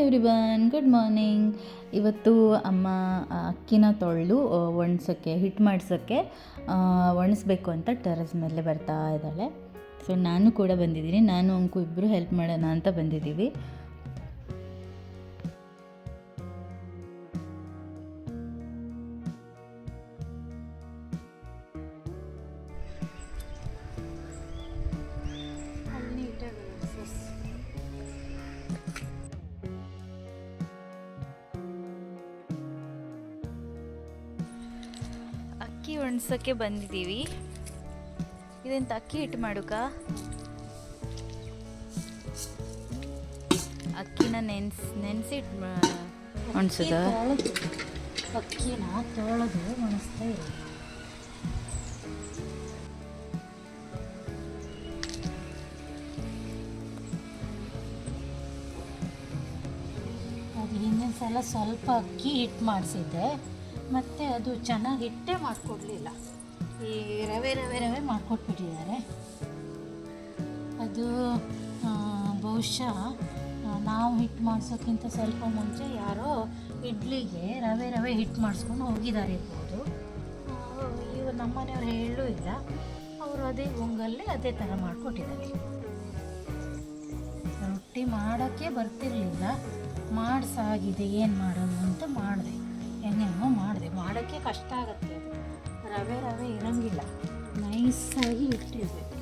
Every one good morning ಇವತ್ತು ಅಮ್ಮ ಅಕ್ಕಿನ ತೊಳೆದು ಒಣಸೋಕ್ಕೆ ಹಿಟ್ಟು ಮಾಡಿಸೋಕ್ಕೆ ಒಣಸ್ಬೇಕು ಅಂತ ಟೆರಸ್ ಮೇಲೆ ಬರ್ತಾ ಇದ್ದಾಳೆ. ಸೊ ನಾನು ಕೂಡ ಬಂದಿದ್ದೀನಿ. ನಾನು ಅಂಕು ಇಬ್ಬರು ಹೆಲ್ಪ್ ಮಾಡೋಣ ಅಂತ ಬಂದಿದ್ದೀವಿ. ಒಣಸೋಕ್ಕೆ ಬಂದಿದ್ದೀವಿ. ಇದೆಂತ ಅಕ್ಕಿ ಹಿಟ್ಟು ಮಾಡುಕ? ಅಕ್ಕಿನ ನೆನ್ಸ್ ನೆನೆಸಿಟ್ಟು ಒಣಸೋದ ಅಕ್ಕಿನ ತೊಳೆದು ಒಣಸ್ತಾ ಇರೋದು. ಅದು ಹಿಂದಿನ ಸಲ ಸ್ವಲ್ಪ ಅಕ್ಕಿ ಹಿಟ್ಟು ಮಾಡಿಸಿದ್ದೆ. ಮತ್ತು ಅದು ಚೆನ್ನಾಗಿ ಹಿಟ್ಟೇ ಮಾಡಿಕೊಡ್ಲಿಲ್ಲ. ಈ ರವೆ ರವೆ ರವೆ ಮಾಡಿಕೊಟ್ಬಿಟ್ಟಿದ್ದಾರೆ. ಅದು ಬಹುಶಃ ನಾವು ಹಿಟ್ಟು ಮಾಡಿಸೋಕ್ಕಿಂತ ಸ್ವಲ್ಪ ಮುಂಚೆ ಯಾರೋ ಇಡ್ಲಿಗೆ ರವೆ ರವೆ ಹಿಟ್ಟು ಮಾಡಿಸ್ಕೊಂಡು ಹೋಗಿದ್ದಾರೆ ಇರ್ಬೋದು ಇವ ನಮ್ಮನೆಯವ್ರು ಹೇಳೂ ಇಲ್ಲ. ಅವರು ಅದೇ ಹೊಂಗಲ್ಲೇ ಅದೇ ಥರ ಮಾಡಿಕೊಟ್ಟಿದ್ದಾರೆ. ರೊಟ್ಟಿ ಮಾಡೋಕ್ಕೆ ಬರ್ತಿರಲಿಲ್ಲ. ಮಾಡಿಸಾಗಿದೆ, ಏನು ಮಾಡೋದು ಅಂತ ಮಾಡಿದೆ. ಹೆಂಗೆಂಗೋ ಮಾಡಿದೆ. ಮಾಡೋಕ್ಕೆ ಕಷ್ಟ ಆಗುತ್ತೆ ರವೆ ರವೆ ಇರೋಂಗಿಲ್ಲ. ನೈಸಾಗಿ ಇಟ್ಟಿರ್ಬೇಕು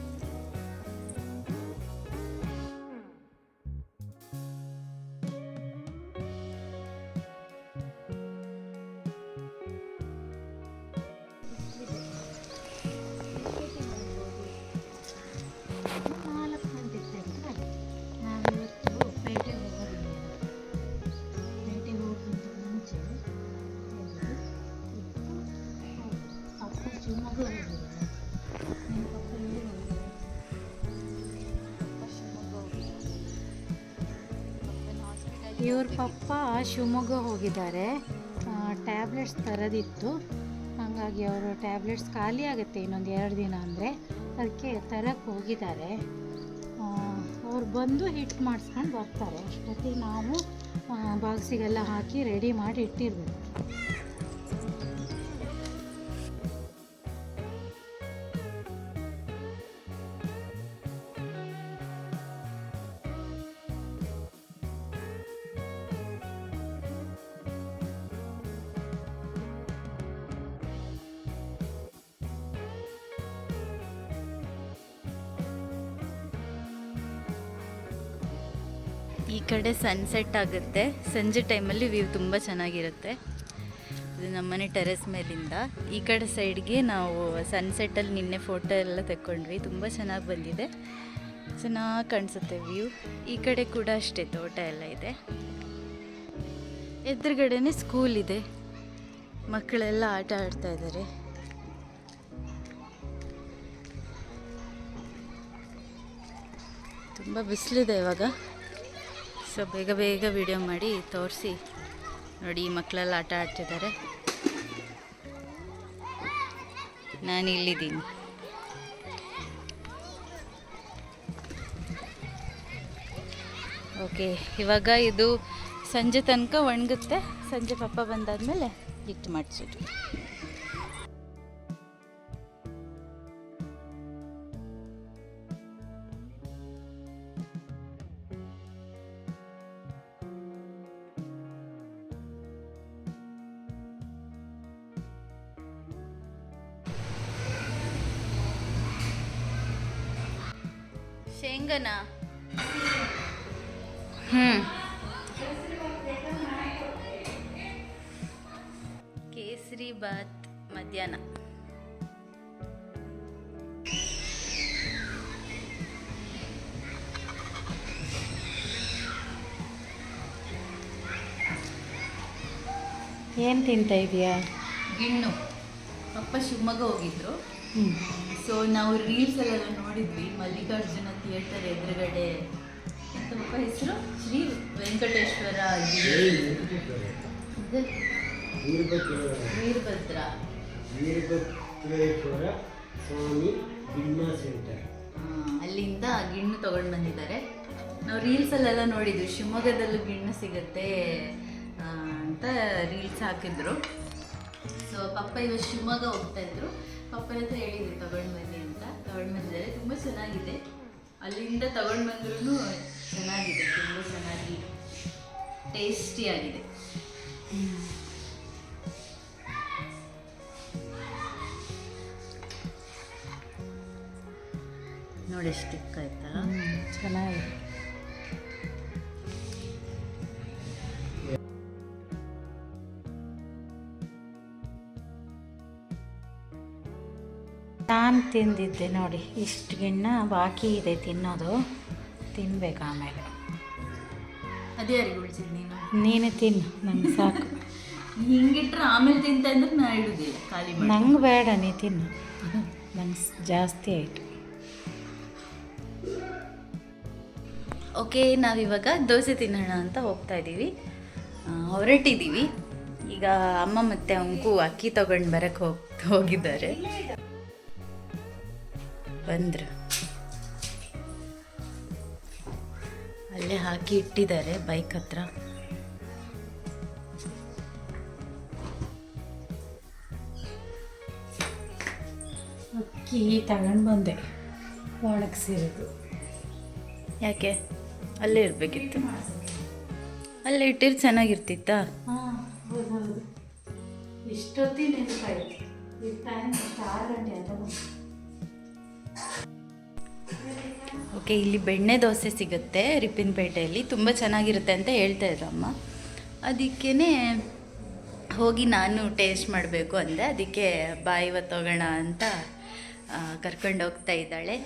ಶಿವಮೊಗ್ಗ ಹೋಗಿದ್ದಾರೆ. ಟ್ಯಾಬ್ಲೆಟ್ಸ್ ತರೋದಿತ್ತು. ಹಾಗಾಗಿ ಅವರು ಟ್ಯಾಬ್ಲೆಟ್ಸ್ ಖಾಲಿ ಆಗುತ್ತೆ ಇನ್ನೊಂದು ಎರಡು ದಿನ ಅಂದರೆ. ಅದಕ್ಕೆ ತರಕ್ಕೆ ಹೋಗಿದ್ದಾರೆ. ಅವ್ರು ಬಂದು ಹಿಟ್ಟು ಮಾಡಿಸ್ಕೊಂಡು ಬರ್ತಾರೆ. ಅಷ್ಟೊತ್ತಿಗೆ ನಾವು ಬಾಕ್ಸಿಗೆಲ್ಲ ಹಾಕಿ ರೆಡಿ ಮಾಡಿ ಇಟ್ಟಿರ್ಬೇಕು. ಈ ಕಡೆ ಸನ್ಸೆಟ್ ಆಗುತ್ತೆ. ಸಂಜೆ ಟೈಮಲ್ಲಿ ವ್ಯೂ ತುಂಬ ಚೆನ್ನಾಗಿರುತ್ತೆ. ಇದು ನಮ್ಮನೆ ಟೆರೆಸ್ ಮೇಲಿಂದ. ಈ ಕಡೆ ಸೈಡ್ಗೆ ನಾವು ಸನ್ಸೆಟ್ಟಲ್ಲಿ ನಿನ್ನೆ ಫೋಟೋ ಎಲ್ಲ ತೆಕ್ಕೊಂಡ್ವಿ. ತುಂಬ ಚೆನ್ನಾಗಿ ಬಂದಿದೆ. ಚೆನ್ನಾಗಿ ಕಾಣಿಸುತ್ತೆ ವ್ಯೂ ಈ ಕಡೆ ಕೂಡ ಅಷ್ಟೇ ತೋಟ ಎಲ್ಲ ಇದೆ. ಎದುರುಗಡೆನೆ ಸ್ಕೂಲ್ ಇದೆ. ಮಕ್ಕಳೆಲ್ಲ ಆಟ ಆಡ್ತಾ ಇದ್ದಾರೆ ತುಂಬ ಬಿಸಿಲಿದೆ ಇವಾಗ. ಸೊ ಬೇಗ ಬೇಗ ವಿಡಿಯೋ ಮಾಡಿ ತೋರಿಸಿ. ನೋಡಿ ಈ ಮಕ್ಕಳೆಲ್ಲ ಆಟ ಆಡ್ತಿದ್ದಾರೆ. ನಾನು ಇಲ್ಲಿದ್ದೀನಿ. ಓಕೆ ಇವಾಗ ಇದು ಸಂಜೆ ತನಕ ಒಣಗುತ್ತೆ. ಸಂಜೆ ಪಪ್ಪ ಬಂದಾದ್ಮೇಲೆ ಹಿಟ್ಟು ಮಾಡಿಸೋದು ಹ್ಞೂ ಕೇಸರಿ ಬಾತ್ ಮಧ್ಯಾಹ್ನ. ಏನು ತಿಂತಾ ಇದೆಯಾ? ಗಿಣ್ಣು. ಅಪ್ಪ ಶಿವಮೊಗ್ಗ ಹೋಗಿದ್ರು. ಹ್ಞೂ ಸೊ ನಾವು ರೀಲ್ಸ್ ಎಲ್ಲ ನೋಡಿದ್ವಿ. ಮಲ್ಲಿಕಾರ್ಜುನ ಥಿಯೇಟರ್ ಎದುರುಗಡೆ. ತುಂಬ ಹೆಸರು? ಶ್ರೀ ವೆಂಕಟೇಶ್ವರ ವೀರಭದ್ರ. ವೀರಭದ್ರೇಶ್ವರ ಸ್ವಾಮಿ ಗಿಣ್ಣ ಸೆಂಟರ್ ಅಲ್ಲಿಂದ ಗಿಣ್ಣು ತಗೊಂಡು ಬಂದಿದ್ದಾರೆ. ನಾವು ರೀಲ್ಸಲ್ಲೆಲ್ಲ ನೋಡಿದ್ವಿ. ಶಿವಮೊಗ್ಗದಲ್ಲೂ ಗಿಣ್ಣು ಸಿಗುತ್ತೆ ಅಂತ ರೀಲ್ಸ್ ಹಾಕಿದ್ರು. ಸೊ ಪಪ್ಪ ಇವತ್ತು ಶಿವಮೊಗ್ಗ ಹೋಗ್ತಾ ಇದ್ರು. ಪಪ್ಪ ಹತ್ರ ಹೇಳಿದ್ವಿ ತಗೊಂಡು ಬನ್ನಿ ಅಂತ. ತಗೊಂಡು ಬಂದಿದ್ದಾರೆ. ತುಂಬ ಚೆನ್ನಾಗಿದೆ. ಅಲ್ಲಿಂದ ತಗೊಂಡು ಬಂದ್ರೂ ಚೆನ್ನಾಗಿದೆ. ತುಂಬ ಚೆನ್ನಾಗಿ ಟೇಸ್ಟಿಯಾಗಿದೆ ನೋಡಿ ಸ್ಟಿಕ್ ಆಯ್ತಾ? ಚೆನ್ನಾಗಿದೆ. ತಿಂದಿದ್ದೆ ನೋಡಿ ಇಷ್ಟು ಗಿಣ್ಣ ಬಾಕಿ ಇದೆ ತಿನ್ನೋದು. ತಿನ್ಬೇಕು ಆಮೇಲೆ. ಅದೇ ಯಾರಿಗೆ ಉಳಿಸಿದ್ ನೀನು. ನೀನು ತಿನ್ನು ನಂಗೆ ಸಾಕು. ಹಿಂಗಿಟ್ರೆ ಆಮೇಲೆ ತಿಂತ ಅಂದ್ರೆ ನಾ ಇಡುದಿಲ್ಲ ಖಾಲಿ ನಂಗೆ ಬೇಡ ನೀ ತಿನ್ನು. ನಂಗೆ ಜಾಸ್ತಿ ಆಯಿತು. ಓಕೆ ನಾವಿವಾಗ ದೋಸೆ ತಿನ್ನೋಣ ಅಂತ ಹೋಗ್ತಾ ಇದ್ದೀವಿ. ಹೊರಟಿದ್ದೀವಿ. ಈಗ ಅಮ್ಮ ಮತ್ತು ಅಂಕು ಅಕ್ಕಿ ತಗೊಂಡು ಬರಕ್ಕೆ ಹೋಗ್ತಾ ಹೋಗಿದ್ದಾರೆ. ಬಂದ್ರು. ಅಲ್ಲೇ ಹಾಕಿ ಇಟ್ಟಿದ್ದಾರೆ ಬೈಕ್ ಹತ್ರ. ಅಕ್ಕಿ ತಗೊಂಡು ಬಂದೆ. ಒಣಗಿಸಿರೋದು ಯಾಕೆ? ಅಲ್ಲೇ ಇರಬೇಕಿತ್ತು. ಅಲ್ಲೇ ಇಟ್ಟಿರು ಚೆನ್ನಾಗಿರ್ತಿತ್ತಾ? ಎಷ್ಟೊತ್ತಿ ನೆನಪಾಯ್ತು. ಈ ಟೈಮ್ ಎಷ್ಟು ಆರು ಗಂಟೆ ಅಂತ ಓಕೆ, ಇಲ್ಲಿ ಬೆಣ್ಣೆ ದೋಸೆ ಸಿಗುತ್ತೆ ರಿಪ್ಪಿನಪೇಟೆಯಲ್ಲಿ ತುಂಬ ಚೆನ್ನಾಗಿರುತ್ತೆ ಅಂತ ಹೇಳ್ತಾ ಇದ್ರು ಅಮ್ಮ. ಅದಕ್ಕೇ ಹೋಗಿ ನಾನು ಟೇಸ್ಟ್ ಮಾಡಬೇಕು ಅಂದೆ. ಅದಕ್ಕೆ ಬಾಯಿ ಇವತ್ತು ಹೋಗೋಣ ಅಂತ ಕರ್ಕೊಂಡು ಹೋಗ್ತಾ ಇದ್ದಾಳೆ.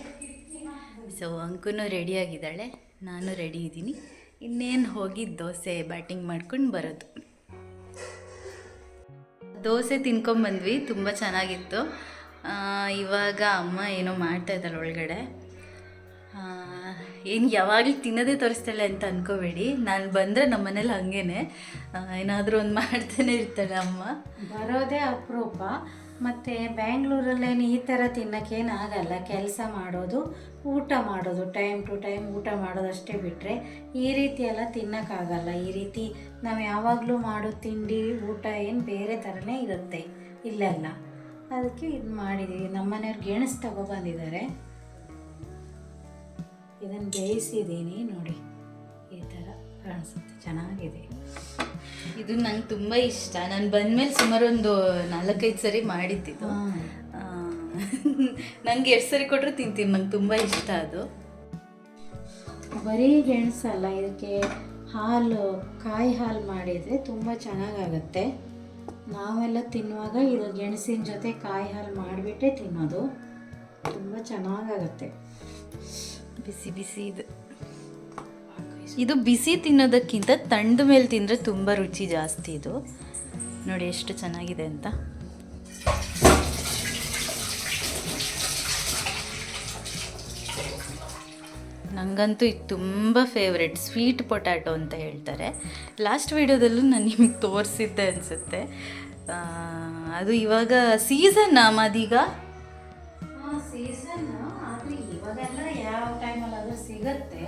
ಸೊ ಅಂಕುನು ರೆಡಿಯಾಗಿದ್ದಾಳೆ ನಾನು ರೆಡಿ ಇದ್ದೀನಿ. ಇನ್ನೇನು ಹೋಗಿ ದೋಸೆ ಬ್ಯಾಟಿಂಗ್ ಮಾಡ್ಕೊಂಡು ಬರೋದು. ದೋಸೆ ತಿನ್ಕೊಂಬಂದ್ವಿ. ತುಂಬ ಚೆನ್ನಾಗಿತ್ತು. ಇವಾಗ ಅಮ್ಮ ಏನೋ ಮಾಡ್ತಾ ಇದ್ದಾಳೆ ಒಳಗಡೆ. ಏನು ಯಾವಾಗಲೂ ತಿನ್ನೋದೇ ತೋರಿಸ್ತಾಳೆ ಅಂತ ಅನ್ಕೋಬೇಡಿ. ನಾನು ಬಂದರೆ ನಮ್ಮ ಮನೇಲಿ ಹಾಗೇನೆ ಏನಾದರೂ ಒಂದು ಮಾಡ್ತಾನೆ ಇರ್ತಾಳೆ ಅಮ್ಮ. ಬರೋದೇ ಅಪರೂಪ. ಮತ್ತು ಬ್ಯಾಂಗ್ಳೂರಲ್ಲೇನು ಈ ಥರ ತಿನ್ನೋಕ್ಕೇನು ಆಗಲ್ಲ. ಕೆಲಸ ಮಾಡೋದು, ಊಟ ಮಾಡೋದು. ಟೈಮ್ ಟು ಟೈಮ್ ಊಟ ಮಾಡೋದಷ್ಟೇ ಬಿಟ್ಟರೆ ಈ ರೀತಿ ಎಲ್ಲ ತಿನ್ನೋಕ್ಕಾಗಲ್ಲ ಈ ರೀತಿ ನಾವು ಯಾವಾಗಲೂ ಮಾಡೋ ತಿಂಡಿ, ಊಟ ಏನು ಬೇರೆ ಥರನೇ ಇರುತ್ತೆ. ಇಲ್ಲೆಲ್ಲ. ಅದಕ್ಕೆ ಇದು ಮಾಡಿದ್ದೀವಿ ನಮ್ಮ ಮನೆಯವ್ರು ಗೆಣಸು ತಗೊಬಂದಿದ್ದಾರೆ ಇದನ್ನು ಬೇಯಿಸಿದ್ದೀನಿ ನೋಡಿ. ಈ ಥರ ಕಾಣಿಸುತ್ತೆ. ಚೆನ್ನಾಗಿದೆ. ಇದು ನಂಗೆ ತುಂಬ ಇಷ್ಟ. ನಾನು ಬಂದಮೇಲೆ ಸುಮಾರು ಒಂದು ನಾಲ್ಕೈದು ಸರಿ ಮಾಡಿದ್ದಿದ್ದು. ನಂಗೆ ನನಗೆ ಎಷ್ಟು ಸರಿ ಕೊಟ್ಟರು ತಿಂತೀನಿ. ನಂಗೆ ತುಂಬ ಇಷ್ಟ ಅದು. ಬರೀ ಗೆಣಸಲ್ಲ ಇದಕ್ಕೆ ಹಾಲು ಕಾಯಿ ಹಾಲು ಮಾಡಿದರೆ ತುಂಬ ಚೆನ್ನಾಗಾಗತ್ತೆ. ನಾವೆಲ್ಲ ತಿನ್ನುವಾಗ ಇದು ಗೆಣಸಿನ ಜೊತೆ ಕಾಯಿ ಹಾಲು ಮಾಡಿಬಿಟ್ಟೆ ತಿನ್ನೋದು. ತುಂಬ ಚೆನ್ನಾಗಾಗತ್ತೆ. ಬಿಸಿ ಬಿಸಿ ಇದು. ಇದು ಬಿಸಿ ತಿನ್ನೋದಕ್ಕಿಂತ ತಣ್ಣದ ಮೇಲೆ ತಿಂದರೆ ತುಂಬ ರುಚಿ ಜಾಸ್ತಿ ಇದು. ನೋಡಿ ಎಷ್ಟು ಚೆನ್ನಾಗಿದೆ ಅಂತ. ನನಗಂತೂ ಇದು ತುಂಬ ಫೇವ್ರೆಟ್ ಸ್ವೀಟ್ ಪೊಟ್ಯಾಟೊ ಅಂತ ಹೇಳ್ತಾರೆ. ಲಾಸ್ಟ್ ವಿಡಿಯೋದಲ್ಲೂ ನಾನು ನಿಮಗೆ ತೋರಿಸಿದ್ದೆ ಅನಿಸುತ್ತೆ. ಅದು ಇವಾಗ ಸೀಸನ್ ಮದೀಗ? ಸೀಸನ್ ಆದರೆ ಇವಾಗೆಲ್ಲ ಯಾವ ಟೈಮಲ್ಲಾದರೂ ಸಿಗುತ್ತೆ.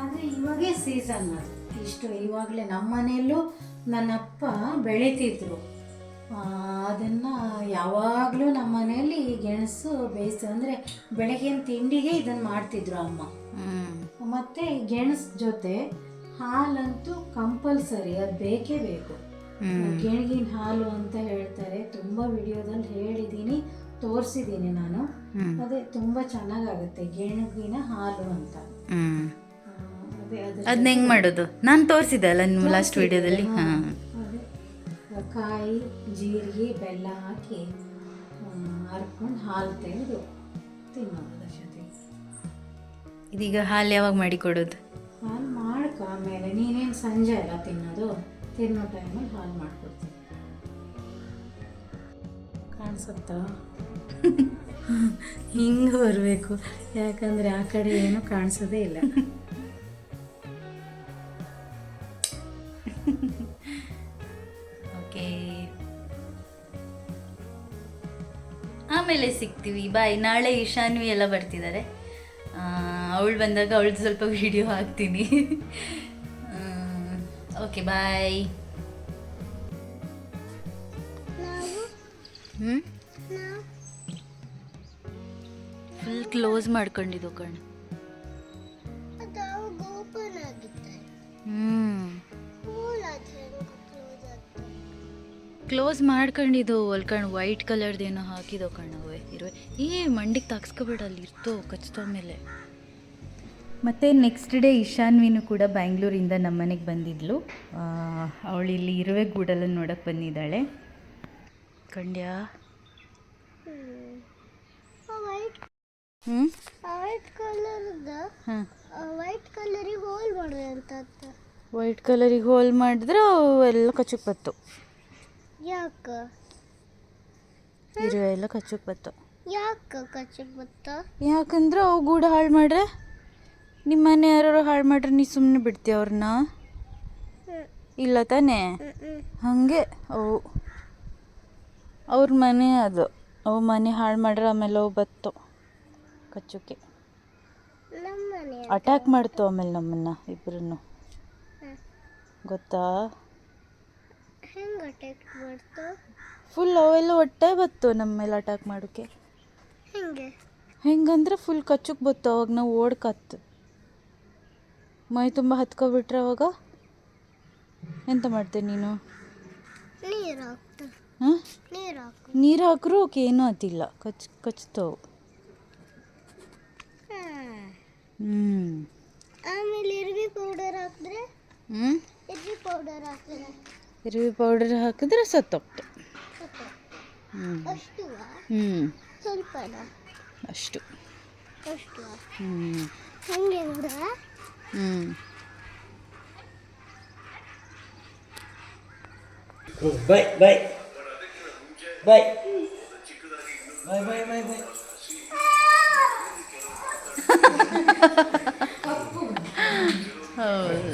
ಆದರೆ ಇವಾಗೇ ಸೀಸನ್ ಇಷ್ಟು ಇವಾಗಲೇ ನಮ್ಮ ಮನೆಯಲ್ಲೂ ನನ್ನಪ್ಪ ಬೆಳೀತಿದ್ರು. ಅದನ್ನು ಯಾವಾಗಲೂ ನಮ್ಮ ಮನೆಯಲ್ಲಿ ಗೆಣಸು ಬೇಯಿಸು ಅಂದರೆ ಬೆಳಗಿನ ತಿಂಡಿಗೆ ಇದನ್ನು ಮಾಡ್ತಿದ್ರು ಅಮ್ಮ. ಮತ್ತು ಗೆಣಸ್ ಜೊತೆ ಹಾಲಂತೂ ಕಂಪಲ್ಸರಿ ಅದು ಬೇಕೇ ಬೇಕು. ಗೆಣಗಿನ ಹಾಲು ಅಂತ ಹೇಳ್ತಾರೆ ತುಂಬ ವಿಡಿಯೋದಲ್ಲಿ ಹೇಳಿದ್ದೀನಿ ತೋರಿಸಿದ್ದೀನಿ ನಾನು. ಅದೇ ತುಂಬ ಚೆನ್ನಾಗಾಗುತ್ತೆ ಗೆಣಗಿನ ಹಾಲು ಅಂತ. ಅದನ್ನ ಹೆಂಗ್ ಮಾಡೋದು? ನಾನು ತೋರಿಸಿದೆ ಅಲ್ಲ ನಿಮ್ಮ ಲಾಸ್ಟ್ ವಿಡಿಯೋದಲ್ಲಿ? ಕಾಯಿ ಜೀರಿಗೆ ಬೆಲ್ಲ ಹಾಕಿ ಹರ್ಕೊಂಡು ಹಾಲು ತೆಗೆದು ತಿನ್ನೋದು. ಇದೀಗ ಹಾಲು ಯಾವಾಗ ಮಾಡಿ ಕೊಡೋದು ಹಾಲು ಮಾಡ್ಕೊ ಆಮೇಲೆ ನೀನೇನು ಸಂಜೆ ಅಲ್ಲ ತಿನ್ನೋದು? ತಿನ್ನೋ ಟೈಮಲ್ಲಿ ಹಾಲು ಮಾಡ್ಕೊಡ್ತೀನಿ. ಕಾಣಿಸುತ್ತಾ? ಹಿಂಗೆ ಬರಬೇಕು. ಯಾಕಂದರೆ ಆ ಕಡೆ ಏನು ಕಾಣಿಸೋದೇ ಇಲ್ಲ. ಓಕೆ ಆಮೇಲೆ ಸಿಗ್ತೀವಿ. ಬಾಯ್ ನಾಳೆ ಈಶಾನ್ವಿ ಎಲ್ಲ ಬರ್ತಿದ್ದಾರೆ ಅವಳು ಬಂದಾಗ ಅವಳದ್ದು ಸ್ವಲ್ಪ ವಿಡಿಯೋ ಹಾಕ್ತೀನಿ. ಓಕೆ ಬಾಯ್ ಹ್ಞೂ ಫುಲ್ ಕ್ಲೋಸ್ ಮಾಡ್ಕೊಂಡಿದ್ದು ಕಣ್. ಕ್ಲೋಸ್ ಮಾಡ್ಕೊಂಡಿದ್ದು ಕ್ಲೋಸ್ ಕಣ್. ವೈಟ್ ಕಲರ್ದೇನೋ ಹಾಕಿದೋ ಕಣ್ಣವೆ ಇರುವೆ. ಏ ಮಂಡಿಗೆ ತಾಕ್ಸ್ಕೊಬೇಡ ಅಲ್ಲಿ ಇರ್ತೋ ಕಚ್ತೋ ಮೇಲೆ ಮತ್ತು ನೆಕ್ಸ್ಟ್ ಡೇ ಇಶಾನ್ವಿನೂ ಕೂಡ ಬ್ಯಾಂಗ್ಳೂರಿಂದ ನಮ್ಮನೆಗೆ ಬಂದಿದ್ಲು. ಅವಳು ಇಲ್ಲಿ ಇರುವೆ ಗೂಡಲ್ಲ ನೋಡೋಕ್ಕೆ ಬಂದಿದ್ದಾಳೆ ಕಂಡ್ಯಾ ವೈಟ್ ಹ್ಞೂ ವೈಟ್ ಕಲರ್ದ ಹಾಂ. ವೈಟ್ ಕಲರಿಗೆ ಹೋಲ್ ಅಂತ ವೈಟ್ ಕಲರಿಗೆ ಹೋಲ್ ಮಾಡಿದ್ರೆ ಅವು ಎಲ್ಲ ಕಚ್ಚಕ್ ಬತ್ತು. ಯಾಕ? ಇರುವೆ ಎಲ್ಲ ಕಚ್ಚಕ್ ಬತ್ತು. ಯಾಕ ಕಚ್ಚಕ್ ಬತ್ತ? ಯಾಕಂದ್ರೆ ಅವು ಗೂಡು ಹಾಳು ಮಾಡ್ರೆ ನಿಮ್ಮ ಮನೆ ಯಾರು ಹಾಳು ಮಾಡ್ರೆ ನೀ ಸುಮ್ಮನೆ ಬಿಡ್ತಿ ಅವ್ರನ್ನ ಇಲ್ಲ ತಾನೇ? ಹಾಗೆ? ಅವು ಅವ್ರ ಮನೆ ಅದು. ಅವು ಮನೆ ಹಾಳು ಮಾಡ್ರೆ ಆಮೇಲೆ ಅವು ಬತ್ತು. ಕಚ್ಚುಕೆ ಅಟ್ಯಾಕ್ ಮಾಡ್ತು ಆಮೇಲೆ ನಮ್ಮನ್ನ ಇಬ್ಬರನ್ನು ಗೊತ್ತಾ? ಹೆಂಗ ಅಟ್ಯಾಕ್ ಮಾಡ್ತು? ಫುಲ್ ಅವೆಲ್ಲ ಒಟ್ಟೆ ಬತ್ತು ನಮ್ಮ ಮೇಲೆ ಅಟ್ಯಾಕ್ ಮಾಡೋಕ್ಕೆ. ಹೆಂಗೆ? ಹೆಂಗಂದ್ರೆ ಫುಲ್ ಕಚ್ಚಕ್ಕೆ ಬತ್ತು ಅವಾಗ ನಾವು ಓಡ್ಕತ್ತು. ಮೈ ತುಂಬ ಹತ್ಕೊಬಿಟ್ರೆ ಅವಾಗ? ಎಂತ ಮಾಡ್ತೀನಿ ನೀನು? ನೀರು ಹಾಕ್ರು ಅವಕ್ಕೆ ಏನೂ ಆತಿಲ್ಲ ಕಚ್ ಕಚ್ತವು. ಹ್ಞೂ ಆಮೇಲೆ ಇರ್ವಿ ಪೌಡರ್ ಹಾಕಿದ್ರೆ? ಹ್ಞೂ ಇರ್ವಿ ಪೌಡರ್ ಹಾಕಿದ್ರೆ? ಇರುವೆ ಪೌಡರ್ ಹಾಕಿದ್ರೆ ಸತ್ತೋಗ್ತು. ಹ್ಞೂ ಅಷ್ಟು ಹ್ಞೂ ಸ್ವಲ್ಪ ಅಷ್ಟು. ಅಷ್ಟು ಹ್ಞೂ ಹೆಂಗೆ Ừ. Vậy vậy vậy vậy vậy vậy vậy ừ.